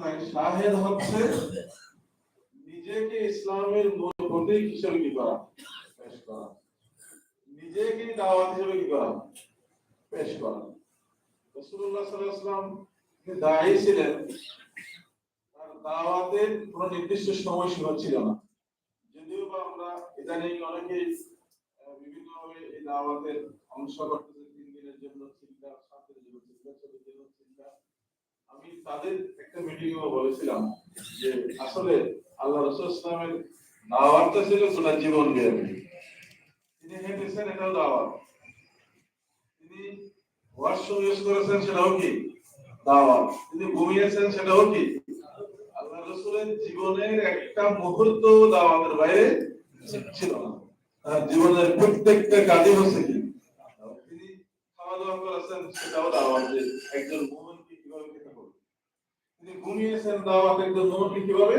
শাহেদ হচ্ছে নিজেকে ইসলামের মূল প্রতীক হিসেবে কি করা? পেশ করা। নিজেকে দাওয়াত হিসেবে কি করা? পেশ করা। রাসূলুল্লাহ সাল্লাল্লাহু আলাইহি দায়ী ছিলেন তার দাওয়াতের কোনো নির্দিষ্ট সময়সীমা ছিল না। যদিও বা আমরা ইদানিং অনেকেই আহ, বিভিন্নভাবে এই দাওয়াতের অংশ করতেছে তিন দিনের জন্য সাত দিনের জন্য জন্য। চিন্তা আমি তাদের একটা মিটিং বলেছিলাম যে আসলে আল্লাহ রসুল ইসলামের দাওয়াতটা ছিল গোটা জীবন ব্যাপী তিনি হেঁটেছেন, এটাও দাওয়াত। তিনি ওয়াশ করেছেন, সেটাও কি? দাওয়াত। তিনি ঘুমিয়েছেন, সেটাও কি? আল্লাহ রসুলের জীবনের একটা মুহূর্ত দাওয়াতের বাইরে ছিল না। জীবনের প্রত্যেকটা কাজই হচ্ছে কি? তিনি খাওয়া দাওয়া করেছেন, সেটাও দাওয়াত একজন মোহনকে কীভাবে খেতে হবে তিনি ঘুমিয়েছেন দাওয়াত, একজন মোহনকে কীভাবে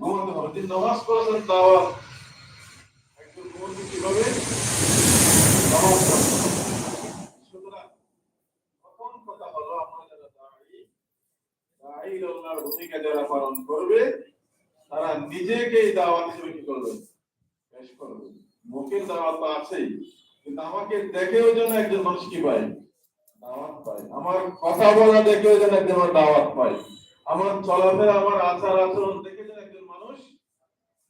ঘুমাতে হবে? তিনি নামাজ পড়েছেন, দাওয়াত। একজন মোহনকে কীভাবে কথা হলো আমরা যারা দাঁড়ি দাঁড়ি আল্লাহর ভূমিকা যারা পালন করবে, তারা নিজেকেই দাওয়াত হিসেবে কি করবে? দাওয়াত তো আছেই, কিন্তু আমাকে দেখেও যেন একজন মানুষ কি পায়? আমার কথা বলা দেখেও যেন একজন দাওয়াত পায় আমার চলাফেরা, আমার আচার আচরণ দেখে যেন একজন মানুষ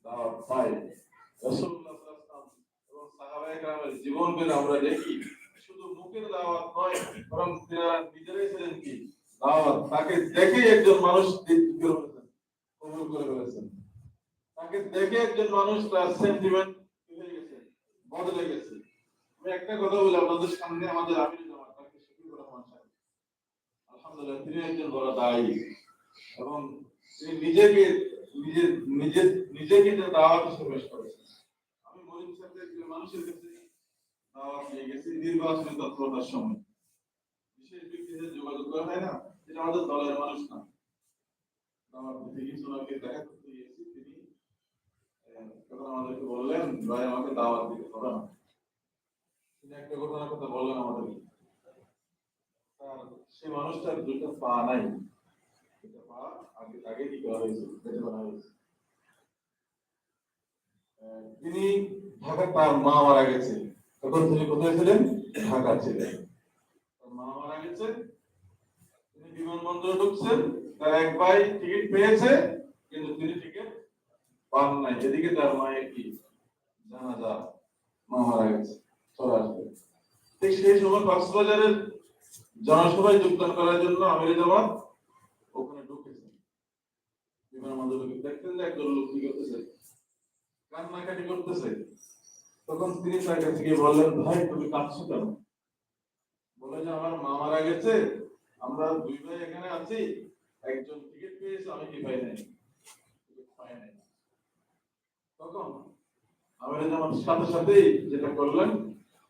দাওয়াত পায়। এবং আমরা দেখি, শুধু মুখের দাওয়াত নয়, বরং তারা নিজেরাই ছিলেন কি? দাওয়াত। তাকে দেখে একজন মানুষ কবুল করে ফেলেছেন। তাকে দেখে একজন মানুষ তার সেন্টিমেন্ট বদলে গেছে। আমি একটা কথা বলি, আপনাদের সামনে আমাদের আমির জামাত তাকে শফিকুর রহমান সাহেব আলহামদুলিল্লাহ তিনি একজন বড় দায়ী। এবং তিনি নিজেকে, নিজে নিজে, নিজেকে যে দাওয়াত হিসেবে করেছেন আমি মরিম সাহেবের যে মানুষের কাছে দাওয়াত নিয়ে গেছি নির্বাচনী তৎপরতার সময়। বিশেষ ব্যক্তিদের যোগাযোগ করা হয় না, এটা আমাদের দলের মানুষ না। দাওয়াত দিতে গিয়েছি ওনাকে দেখা করতে গিয়েছি, তিনি তখন আমাদেরকে বললেন, ভাই, আমাকে দাওয়াত দিতে হবে না। তিনি একটা ঘটনার কথা বললেন আমাদেরকে। সেই মানুষটার দুটো পা নাই। তিনি ঢাকা তার মা মারা গেছে। তখন তিনি কোথায় ছিলেন? ঢাকা ছিলেন। তার মা মারা গেছে। তিনি বিমানবন্দরে ঢুকছেন। তার এক ভাই টিকিট পেয়েছে, কিন্তু তিনি টিকিট পান নাই। এদিকে তার মায়ের কি? জানাজা। মা মারা গেছে। চলে আসবে। ঠিক সেই সময় কক্সবাজারের জনসভায় যোগদান করার জন্য আমির জামাত ওখানে ঢুকেছে। বিমানবন্দরে দেখতেন যে একজন লোক কি করতেছে? কান্নাকাটি করতেছে। তখন তিনি তার কাছে গিয়ে বললেন, ভাই, তুমি কাঁদছো কেন? বলে যে, আমার মা মারা গেছে। আমরা দুই ভাই এখানে আছি। একজন টিকিট পেয়েছে, আমি কি পাই নাই? পাই নাই। তখন আমির জামাত সাথে সাথেই যেটা করলেন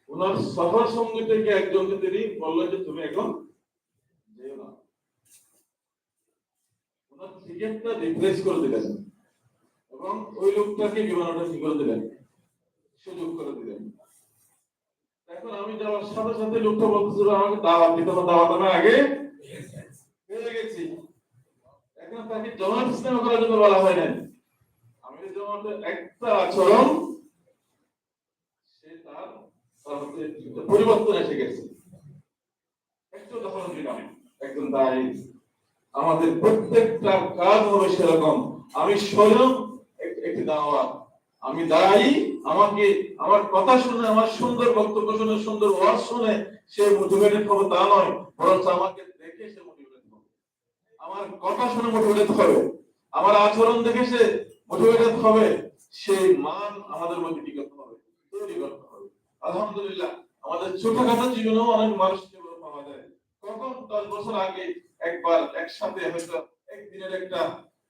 ওনার সফর সঙ্গী থেকে একজনকে তিনি বললেন যে তুমি এখন যেও না। ওনার টিকিটটা রিপ্লেস করে দিলেন এবং ওই লোকটাকে বিমানটা করে দিলেন, সুযোগ করে দিলেন। এখন আমি যাওয়ার সাথে সাথে লোকটা আমাকে দাওয়াত দিতে হবে, দাওয়াত আগে গেছি। এখন তাকে জমাত ইসলাম করার জন্য বলা হয় নাই। আমি জমাতের একটা আচরণ সে তার তার মধ্যে একটা পরিবর্তন এসে গেছে। একটু উদাহরণ একজন দায়ী। আমাদের প্রত্যেকটা কাজ হবে সেরকম। আমি স্বয়ং একটি দাওয়াত। আমি দায়ী। আমাকে আমার কথা শুনে, আমার সুন্দর বক্তব্য শুনে, সুন্দর ওয়াজ শুনে সে মোটিভেটেড হবে তা নয় বরং আমাকে দেখে সে মোটিভেটেড হবে। আমার কথা শুনে মোটিভেটেড হবে। আমার আচরণ দেখে সে মোটিভেটেড হবে। সেই মান আমাদের মধ্যে কি করতে হবে। তৈরি করতে হবে। আলহামদুলিল্লাহ, আমাদের ছোটখাটো জীবনেও অনেক মানুষকে পাওয়া যায়। কখন দশ বছর আগে একবার একসাথে হয়তো একদিনের একটা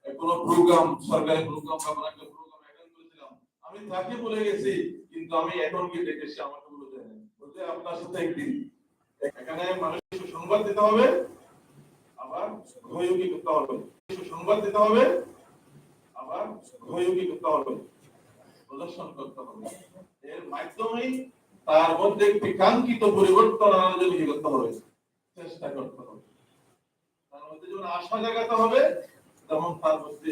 কোন প্রোগ্রাম সরকারি প্রোগ্রাম বা কোনো একটা প্রোগ্রাম অ্যাটেন্ড করেছিলাম, আমি তাকে বলে গেছি, কিন্তু আমি এখন গিয়ে দেখেছি আমাকে বলে দেয় বলতে আপনার সাথে একদিন। এখানে মানুষকে সংবাদ দিতে হবে, আবার ঘয়ুকি করতে হবে। সংবাদ দিতে হবে, আবার ঘয়ুকি করতে হবে। প্রদর্শন করতে হবে। এর মাধ্যমেই তার মধ্যে একটি কাঙ্ক্ষিত পরিবর্তন আনার জন্য কি করতে হবে। চেষ্টা করতে হবে। তার মধ্যে আশা জাগাতে হবে তার মধ্যে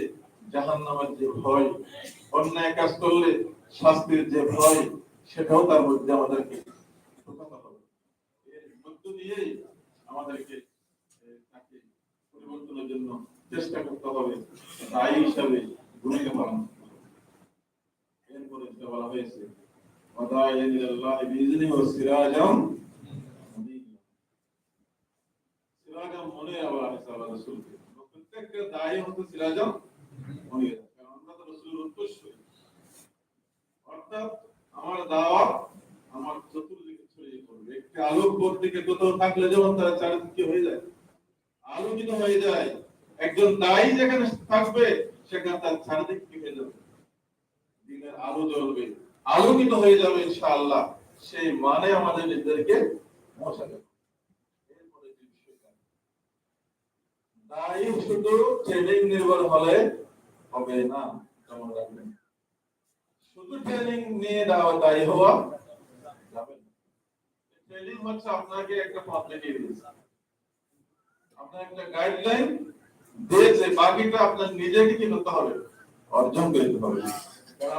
জাহান নামের যে ভয়, অন্যায় কাজ করলে শাস্তির যে ভয়, সেটাও তার মধ্যে আমাদেরকে আমাদেরকে পরিবর্তনের জন্য চেষ্টা করতে হবে। হিসাবে বলা হয়েছে وداعيا الى الله باذنه وسراجا سراجا منيرا وعلى رسولك প্রত্যেকটা দায়ী হতো সিরাজম আমরা তো রসুলের উৎকর্ষ অর্থাৎ আমার দাওয়া আমার চতুর্দিকে ছড়িয়ে পড়বে একটি আলোক দিকে কোথাও থাকলে যেমন তারা চারিদিকে হয়ে যায় আলোকিত হয়ে যায় একজন দায়ী যেখানে থাকবে সেখানে তার চারিদিক হয়ে যাবে দিনের আলো জ্বলবে আলোকিত হয়ে যাবে ইনশাআল্লাহ, সেই মানে আমাদের নিজেদেরকে পৌঁছাবে দায়ী শুধু ট্রেনিং নির্ভর হলে হবে না শুধু ট্রেনিং নিয়ে দেওয়া দায়ী হওয়া যাবে ট্রেনিং হচ্ছে আপনাকে একটা পথ দিয়েছে আপনার একটা গাইডলাইন দিয়েছে বাকিটা আপনার নিজেকে কি করতে হবে? অর্জন করতে হবে।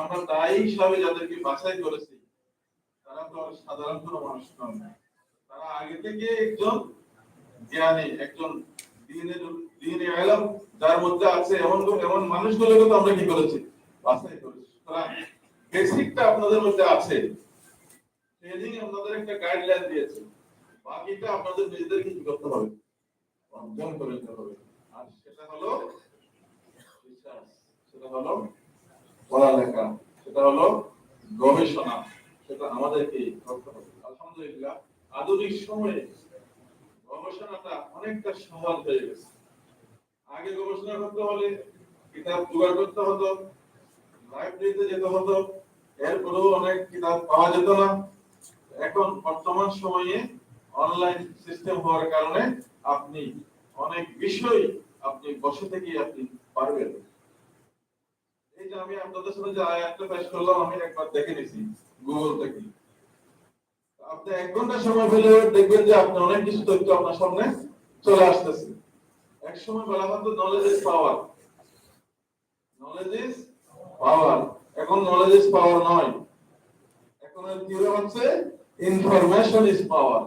আমরা দায়ী হিসাবে যাদেরকে বাছাই করেছি, তারা তো সাধারণ কোনো মানুষ নয় তারা আগে থেকে একজন জ্ঞানী, একজন দিনের দিনে আলম, যার মধ্যে আছে এমন এমন মানুষগুলোকে তো আমরা কি করেছি? বাছাই করেছি। সুতরাং বেসিকটা আপনাদের মধ্যে আছে। ট্রেনিং আপনাদের একটা গাইডলাইন দিয়েছে। বাকিটা আপনাদের নিজেদেরকে কি করতে হবে? অর্জন করে নিতে হবে। আর সেটা হলো সেটা হলো পড়ালেখা সেটা হলো গবেষণা। সেটা আমাদেরকে করতে হবে আলহামদুলিল্লাহ, আধুনিক সময়ে গবেষণাটা অনেকটা হয়ে গেছে। আগে গবেষণা করতে হলে কিতাব জোগাড় করতে হতো, লাইব্রেরিতে যেতে হতো অনেক কিতাব পাওয়া যেত না। এখন বর্তমান সময়ে অনলাইন সিস্টেম হওয়ার কারণে আপনি অনেক বিষয় আপনি বসে থেকে আপনি পারবেন। আপনি এক ঘণ্টা সময় পেলে দেখবেন যে আপনি অনেক কিছু তথ্য আপনার সামনে চলে আসতেছে। এক সময় বলা হতো knowledge is power knowledge is power এখন নলেজ ইজ পাওয়ার নয়। এখন কি হচ্ছে information is power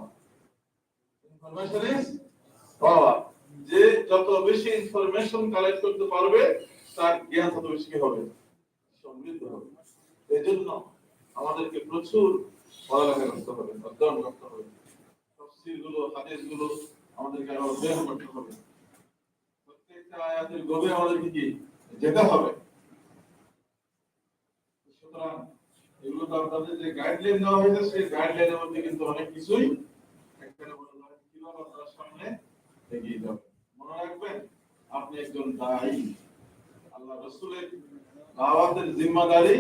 information is power যে যত বেশি ইনফরমেশন কালেক্ট করতে পারবে তার জ্ঞান তত বেশি হবে? সমৃদ্ধ হবে। এই জন্য আমাদেরকে প্রচুর পড়ালেখা করতে হবে, অধ্যয়ন করতে হবে। আমাদেরকে আরও অধ্যয়ন করতে হবে। প্রত্যেকটা আয়াতের গভীরে আমাদেরকে কি? যেতে হবে। সুতরাং এগুলো তো আপনাদের যে গাইডলাইন দেওয়া হয়েছে, সেই গাইডলাইনের মধ্যে কিন্তু অনেক কিছুই এখানে কীভাবে আপনার সামনে এগিয়ে যাবে মনে রাখবেন, আপনি একজন দায়ী। দাওয়াতের জিম্মাদারি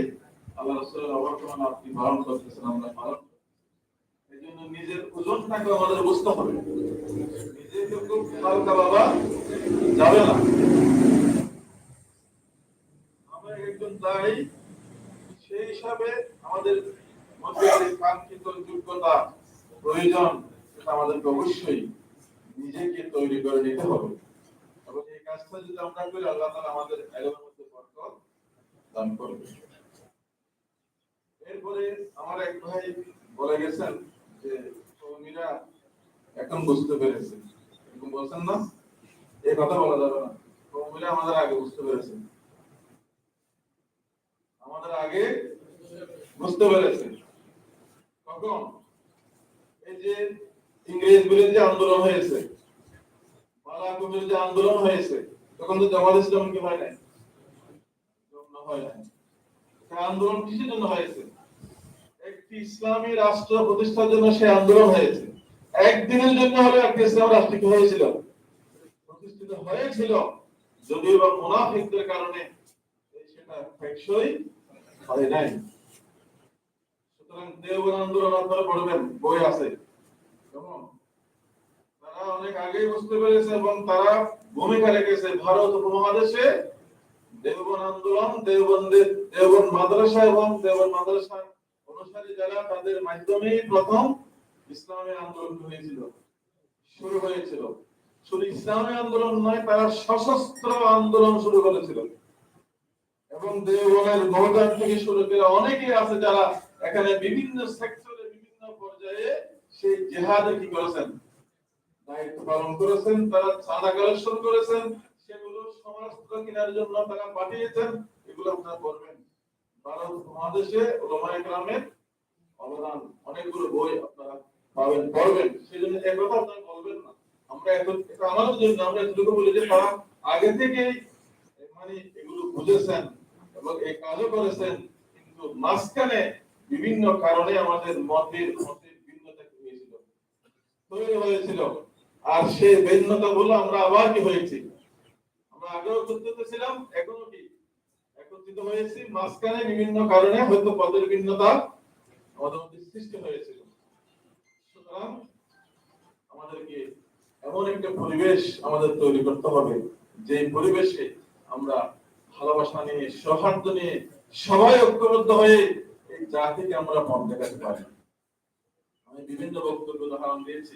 আল্লাহ রসুলের অবর্তমান আপনি পালন করতেছেন, আমরা পালন এই জন্য নিজের ওজনটাকে আমাদের বুঝতে হবে। খুব হালকা বাবা, যাবে না। আমরা একজন সেই হিসাবে আমাদের মধ্যে কাঙ্ক্ষিত যোগ্যতা, প্রয়োজন, সেটা আমাদেরকে অবশ্যই নিজেকে তৈরি করে নিতে হবে। এবং এই আমাদের এখন বুঝতে পেরেছে। এরকম বলছেন না? এই কথা বলা যাবে না। কৌমিরা আমাদের আগে বুঝতে পেরেছে। আমাদের আগে বুঝতে পেরেছে। কখন? এই যে ইংরেজ বিরোধী আন্দোলন হয়েছে বিরোধী আন্দোলন হয়েছে, তখন তো জামাত ইসলাম হয় নাই? আন্দোলন কিসের জন্য হয়েছে? একটি ইসলামী রাষ্ট্র প্রতিষ্ঠার জন্য সেই আন্দোলন হয়েছে। একদিনের জন্য হলে একটি ইসলাম রাষ্ট্র কি হয়েছিল? প্রতিষ্ঠিত হয়েছিল। যদিও বা মুনাফিকদের কারণে সেটা টেকসই হয় নাই। সুতরাং দেওবন আন্দোলন আপনারা পড়বেন, বই আছে। কেমন? তারা অনেক আগেই বুঝতে পেরেছে এবং তারা ভূমিকা রেখেছে ভারত উপমহাদেশে। দেওবন আন্দোলন, দেওবন্দের দেওবন মাদ্রাসা এবং দেওবন মাদ্রাসা অনুসারী যারা তাদের মাধ্যমেই প্রথম ইসলামী আন্দোলন হয়েছিল, শুরু হয়েছিল। শুধু ইসলামী আন্দোলন নয়, তারা সশস্ত্র আন্দোলন শুরু করেছিল। এবং দেওবনের মহদান থেকে শুরু করে অনেকেই আছে যারা এখানে বিভিন্ন সেক্টরে বিভিন্ন পর্যায়ে সেই জেহাদে কি করেছেন? দায়িত্ব পালন করেছেন, তারা চাঁদা কালেকশন করেছেন, সেগুলো সমরাস্ত্র কেনার জন্য তারা পাঠিয়েছেন, এগুলো আপনারা করবেন। ভারত মহাদেশে অবদান, অনেকগুলো বই আপনারা পাবেন, পড়বেন। সেই জন্য এক কথা আপনারা বলবেন না। আমরা এত জন্য, আমরা এতটুকু বলি যে তারা আগে থেকেই মানে এগুলো বুঝেছেন এবং এই কাজও করেছেন, কিন্তু মাঝখানে বিভিন্ন কারণে আমাদের মতের মতের ভিন্নতা হয়েছিল, তৈরি হয়েছিল। আর সেই ভিন্নতা বলে আমরা আবার কি হয়েছি। আমরা আগেও একত্রিত ছিলাম, এখনও কি? একত্রিত হয়েছি, মাঝখানে বিভিন্ন কারণে হয়তো পদের ভিন্নতা আমাদের মধ্যে সৃষ্টি হয়েছিল। সুতরাং আমাদেরকে এমন একটা পরিবেশ আমাদের তৈরি করতে হবে যে পরিবেশে আমরা ভালোবাসা নিয়ে, সৌহার্দ্য নিয়ে সবাই ঐক্যবদ্ধ হয়ে এই জাতিকে আমরা পথ দেখাতে পারি। আমি বিভিন্ন বক্তব্য উদাহরণ দিয়েছি।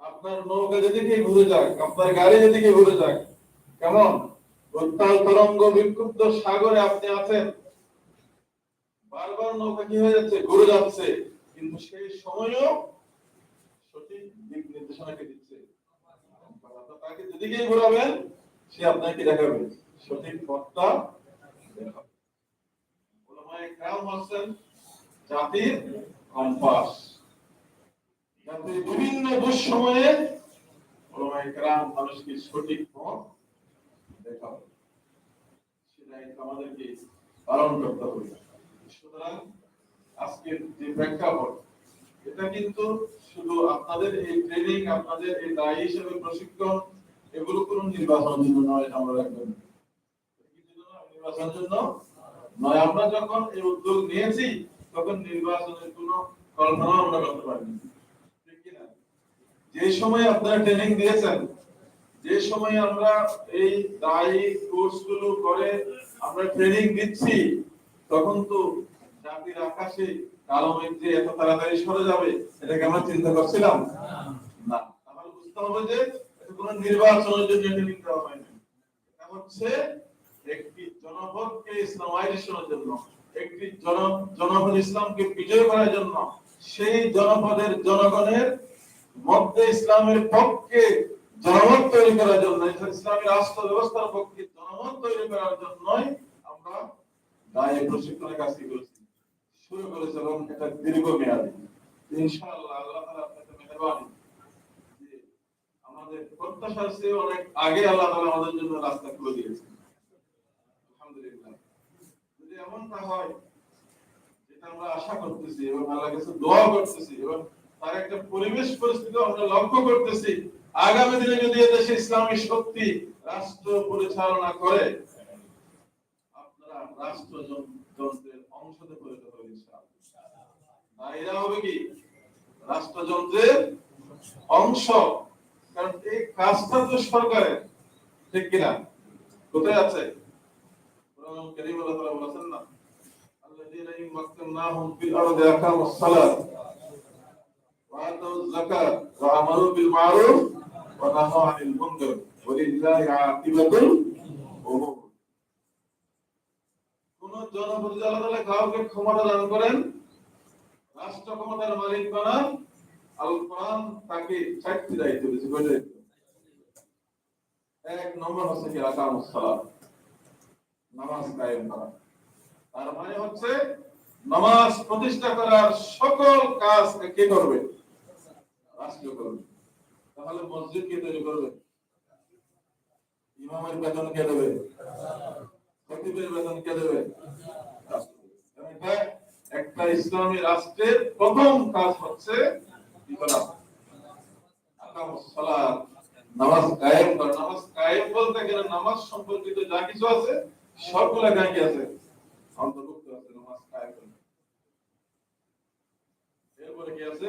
আপনার নৌকা যেদিকে ঘুরে যাক, আপনার গাড়ি যেদিকে ঘুরে যাক, কেমন? উত্তাল তরঙ্গ বিক্ষুব্ধ সাগরে আপনি আছেন। বারবার নৌকা কি হয়ে যাচ্ছে? ঘুরে যাচ্ছে। কিন্তু সেই সময়ও সঠিক দিক নির্দেশনাকে দিচ্ছে। তাকে যেদিকেই ঘোরাবেন, সে আপনাকে দেখাবে। সঠিক পথটা দেখাবে। জাতির কম্পাস। বিভিন্ন দুঃসময়ে মানুষকে সঠিক পথ আমাদেরকে পালন করতে হবে। সুতরাং আজকের যে প্রেক্ষাপট, এটা কিন্তু শুধু আপনাদের এই ট্রেনিং আপনাদের এই দায়ী হিসেবে প্রশিক্ষণ, এগুলো কোনো নির্বাচনের জন্য নয়, আমরা রাখবেন জন্য নয়, আমরা যখন এই উদ্যোগ নিয়েছি, তখন নির্বাচনের কোনো কল্পনা আমরা করতে পারিনি। যে সময় আপনারা ট্রেনিং দিয়েছেন, যে সময় আমরা এই দায়ী কোর্সগুলো করে আমরা ট্রেনিং দিচ্ছি, তখন তো জাতির আকাশে কালো মেঘ যে এত তাড়াতাড়ি সরে যাবে, এটাকে আমরা চিন্তা করছিলাম। না বুঝতে হবে যে কোনো নির্বাচনের জন্য ট্রেনিং দেওয়া হয়নি। এটা হচ্ছে একটি জনপদকে ইসলামাইজেশনের জন্য, একটি জন, জনপদ ইসলামকে বিজয় করার জন্য, সেই জনপদের জনগণের মধ্যে ইসলামের পক্ষে জনমত তৈরি করার জন্য ইসলামী রাষ্ট্র ব্যবস্থার পক্ষে জনমত তৈরি করার জন্যই আমরা দায়ে প্রশিক্ষণের কাজটি করেছি? শুরু করেছে এবং এটা দীর্ঘমেয়াদী। ইনশাআল্লাহ আল্লাহ তাআলা আপনাকে মেহেরবানি আমাদের প্রত্যাশার চেয়ে অনেক আগে আল্লাহ তাআলা আমাদের জন্য রাস্তা খুলে দিয়েছেন। আলহামদুলিল্লাহ। যদি এমনটা হয়, যেটা আমরা আশা করতেছি এবং আল্লাহর কাছে দোয়া করতেছি এবং তার একটা পরিবেশ পরিস্থিতি আমরা লক্ষ্য করতেছি। আগামী দিনে যদি এদেশে ইসলামী শক্তি রাষ্ট্র পরিচালনা করে, আপনারা রাষ্ট্রযন্ত্রের অংশতে পরিণত হবে আর হবে কি? রাষ্ট্রযন্ত্রের অংশ। কারণ এই কাজটা তো সরকারের, ঠিক কিনা? কোথায় আছে? কারীম আল্লাহ বলেছেন না, আল্লাযীনা কোন কাউকে ক্ষমতা দান করেন, রাষ্ট্র ক্ষমতার মালিক বানান তাকে চারটি দায়িত্ব দিয়েছে? এক নম্বর হচ্ছে কি সালাত, নামাজ কায়েম করা। তার মানে হচ্ছে নামাজ প্রতিষ্ঠা করার সকল কাজ কে করবে। রাষ্ট্র করবে। তাহলে মসজিদ কে তৈরি করবে? ইমামের বেতন কে দেবে? খতিবের বেতন কে দেবে? একটা ইসলামী রাষ্ট্রের প্রথম কাজ হচ্ছে নামাজ কায়েম নামাজ কায়েম বলতে গেলে নামাজ সম্পর্কিত যা কিছু আছে, সবগুলা গায়ে কি আছে। অন্তর্ভুক্ত আছে নামাজ কায়েম এরপরে কি আছে?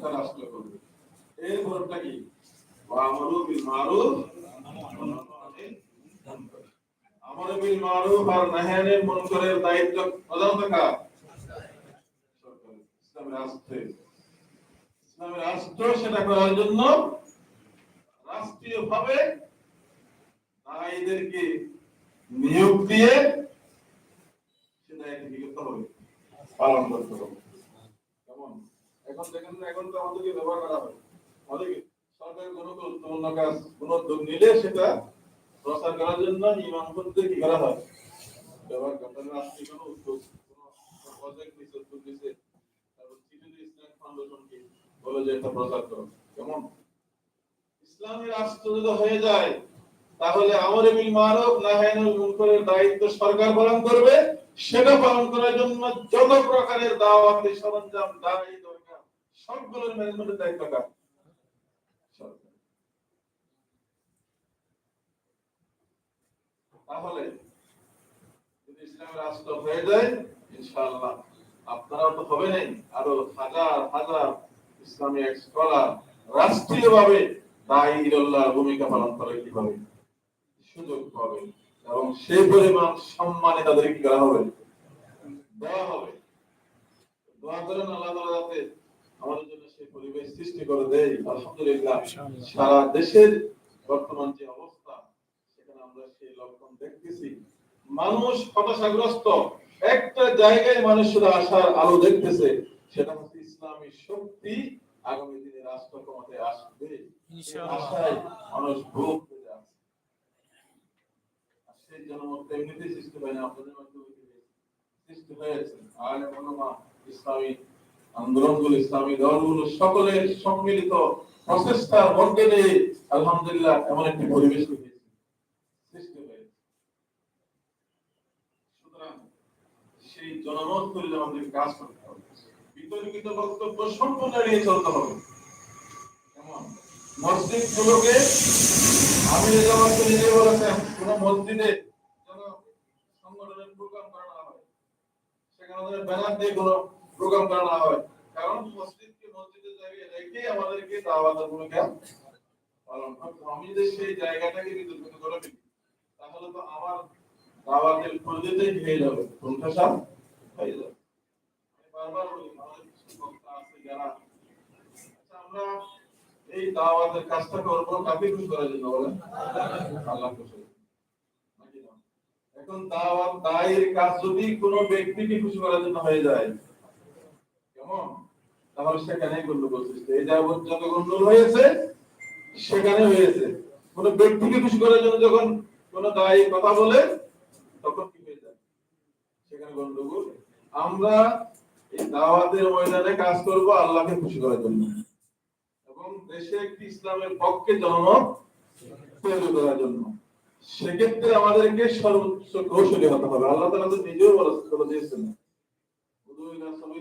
এটা রাষ্ট্র করবে। এর কি? বিল বিল আর দায়িত্ব কার সরকার ইসলামের ইসলামের রাষ্ট্র সেটা করার জন্য রাষ্ট্রীয়ভাবে নারীদেরকে নিয়োগ দিয়ে সে দায়িত্ব হবে পালন করতে হবে। এখন দেখেন, এখন তো আমাদেরকে ব্যবহার করা হয়? সরকারের কোনো কাজ কোনো উদ্যোগ নিলে সেটা প্রচার করার জন্য কি করা হয়? ব্যবহার কোনো উদ্যোগ, কোনো প্রজেক্ট উদ্যোগ তারপর ইসলাম ফাউন্ডেশনকে বলে যে এটা প্রচার করো। কেমন? ইসলামী রাষ্ট্র যদি হয়ে যায়, তাহলে আমর বিল মারুফ নাহিয়ানুল মুনকারের দায়িত্ব সরকার পালন করবে, সেটা পালন করার জন্য যত প্রকারের দাওয়াতি সরঞ্জাম দায়ী দরকার সবগুলোর ম্যানেজমেন্টের দায়িত্ব কার? তাহলে যদি ইসলামের রাষ্ট্র হয়ে যায়, ইনশাআল্লাহ আপনারাও তো হবে নাই। আরও হাজার হাজার ইসলামী স্কলার রাষ্ট্রীয়ভাবে দায়ীরুল্লাহর ভূমিকা পালন করে কীভাবে? সুযোগ পাবে। এবং সেই পরিমাণ সম্মানে তাদের কি করা হবে? দেওয়া হবে। দোয়া করেন আল্লাহ তাআলা যাতে আমাদের জন্য সেই পরিবেশ সৃষ্টি করে দেয়। আলহামদুলিল্লাহ সারা দেশের বর্তমান যে অবস্থা সেখানে আমরা সেই লক্ষণ দেখতেছি। মানুষ হতাশাগ্রস্ত। একটা জায়গায় মানুষ শুধু আশার আলো দেখতেছে সেটা হচ্ছে ইসলামী শক্তি আগামী দিনে রাষ্ট্র ক্ষমতায় আসবে। আশায় মানুষ ভোগ করে আছে সেই জনমত এমনিতেই সৃষ্টি হয় না আপনাদের মাধ্যমে সৃষ্টি হয়েছে। আর মনোমা ইসলামী আন্দোলনগুলো ইসলামী দলগুলো সকলের সম্মিলিত প্রচেষ্টার মধ্যে দিয়ে আলহামদুলিল্লাহ এমন একটি পরিবেশ সেই জনমত আমাদের কাজ করতে হবে। বিতর্কিত বক্তব্য সম্পূর্ণ চলতে হবে। মসজিদ গুলোকে আমি যে নিজে বলেছেন, কোন মসজিদে সংগঠনের প্রোগ্রাম করা না হয়, সেখানে ব্যানার দিয়ে কোনো প্রোগ্রাম করা হয়। কারণ মসজিদকে মসজিদের জায়গায় রেখে আমাদেরকে দাওয়াতের ভূমিকা পালন করতে আমি যদি সেই জায়গাটাকে বিতর্কিত করে ফেলি, তাহলে তো আমার দাওয়াতের প্রতিতেই হয়ে যাবে কোনটা হয়ে যাবে। বারবার বলি, আমাদের কিছু বক্তা আছে যারা আচ্ছা আমরা এই দাওয়াতের কাজটা করব, কাকে খুশি করার জন্য বলেন? আল্লাহ খুশি এখন দাওয়াত দায়ের কাজ যদি কোনো ব্যক্তিকে খুশি করার জন্য হয়ে যায় কেমন? সেখানে গন্ডগোল সৃষ্টি এই যাবৎ যত গন্ডগোল হয়েছে, সেখানে হয়েছে। কোন ব্যক্তিকে খুশি করার জন্য যখন কোন দায়ী কথা বলে, তখন কি হয়ে যায়? সেখানে গন্ডগোল আমরা এই দাওয়াতের ময়দানে কাজ করব আল্লাহকে খুশি করার জন্য। এবং দেশে একটি ইসলামের পক্ষে জনমত তৈরি করার জন্য। সেক্ষেত্রে আমাদেরকে সর্বোচ্চ কৌশলী হতে হবে। আল্লাহ তাআলা তো নিজেও বলে বলে দিয়েছেন। উদু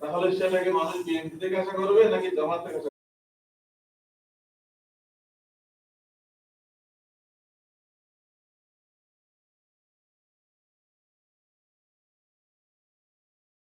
তাহলে সেটাকে মানুষ বিএনপি থেকে আশা করবে নাকি জামাত থেকে